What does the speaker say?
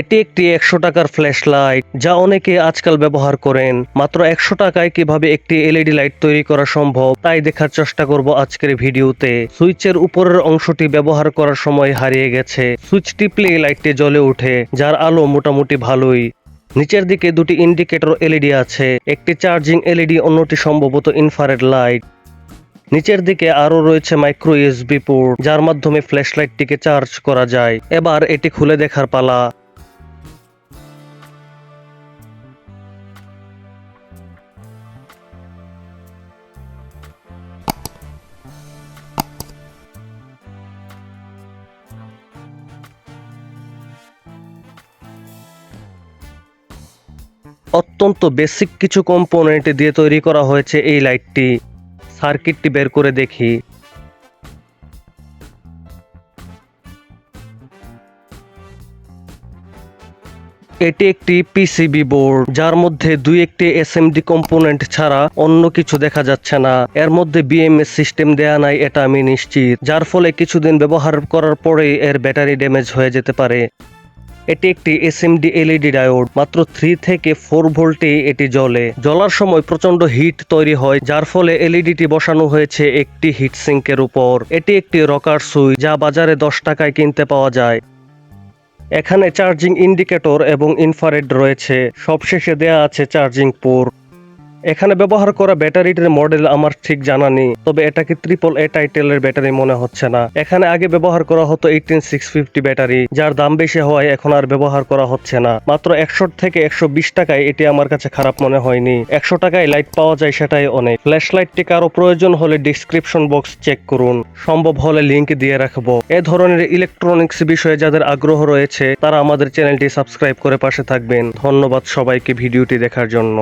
এটি একটি একশো টাকার ফ্ল্যাশ লাইট যা অনেকে আজকাল ব্যবহার করেন। মাত্র একশো টাকায় কীভাবে একটি এলইডি লাইট তৈরি করা সম্ভব, তাই দেখার চেষ্টা করব আজকের ভিডিওতে। সুইচের উপরের অংশটি ব্যবহার করার সময় হারিয়ে গেছে। সুইচ টিপলে লাইটটি জ্বলে ওঠে, যার আলো মোটামুটি ভালোই। নিচের দিকে দুটি ইন্ডিকেটর এলইডি আছে, একটি চার্জিং এলইডি, অন্যটি সম্ভবত ইনফ্রারেড লাইট। নিচের দিকে আরও রয়েছে মাইক্রো ইউএসবি পোর্ট, যার মাধ্যমে ফ্ল্যাশ লাইটটিকে চার্জ করা যায়। এবার এটি খুলে দেখার পালা। অত্যন্ত বেসিক কিছু কম্পোনেন্ট দিয়ে তৈরি করা হয়েছে এই লাইটটি সার্কিটটি বের করে দেখি। এটি একটি পিসিবি বোর্ড যার মধ্যে দুই একটি এসএমডি কম্পোনেন্ট ছাড়া অন্য কিছু দেখা যাচ্ছে না। এর মধ্যে বিএমএস সিস্টেম দেয়া নাই, এটা আমি নিশ্চিত, যার ফলে কিছুদিন ব্যবহার করার পরেই এর ব্যাটারি ড্যামেজ হয়ে যেতে পারে। এটি একটি এসএমডি এলইডি ডায়োড, মাত্র থ্রি থেকে ফোর ভোল্টে এটি জ্বলে। জ্বলার সময় প্রচণ্ড হিট তৈরি হয়, যার ফলে এলইডিটি বসানো হয়েছে একটি হিট সিঙ্কের উপর। এটি একটি রকার সুই, যা বাজারে দশ টাকায় কিনতে পাওয়া যায়। এখানে চার্জিং ইন্ডিকেটর এবং ইনফারেড রয়েছে। সবশেষে দেয়া আছে চার্জিং পোর্ট এখানে ব্যবহার করা ব্যাটারিটির মডেল আমার ঠিক জানা নেই, তবে এটাকে ট্রিপল এ টাইটেলের ব্যাটারি মনে হচ্ছে না। এখানে আগে ব্যবহার করা হতো এইটিন সিক্স ফিফটি ব্যাটারি, যার দাম বেশি হওয়ায় এখন আর ব্যবহার করা হচ্ছে না। মাত্র একশো থেকে একশো বিশ টাকায় এটি আমার কাছে খারাপ মনে হয়নি। একশো টাকায় লাইট পাওয়া যায় সেটাই অনেক। ফ্ল্যাশ লাইটটি কারও প্রয়োজন হলে ডিসক্রিপশন বক্স চেক করুন। সম্ভব হলে লিঙ্ক দিয়ে রাখব। এ ধরনের ইলেকট্রনিক্স বিষয়ে যাদের আগ্রহ রয়েছে, তারা আমাদের চ্যানেলটি সাবস্ক্রাইব করে পাশে থাকবেন। ধন্যবাদ সবাইকে ভিডিওটি দেখার জন্য।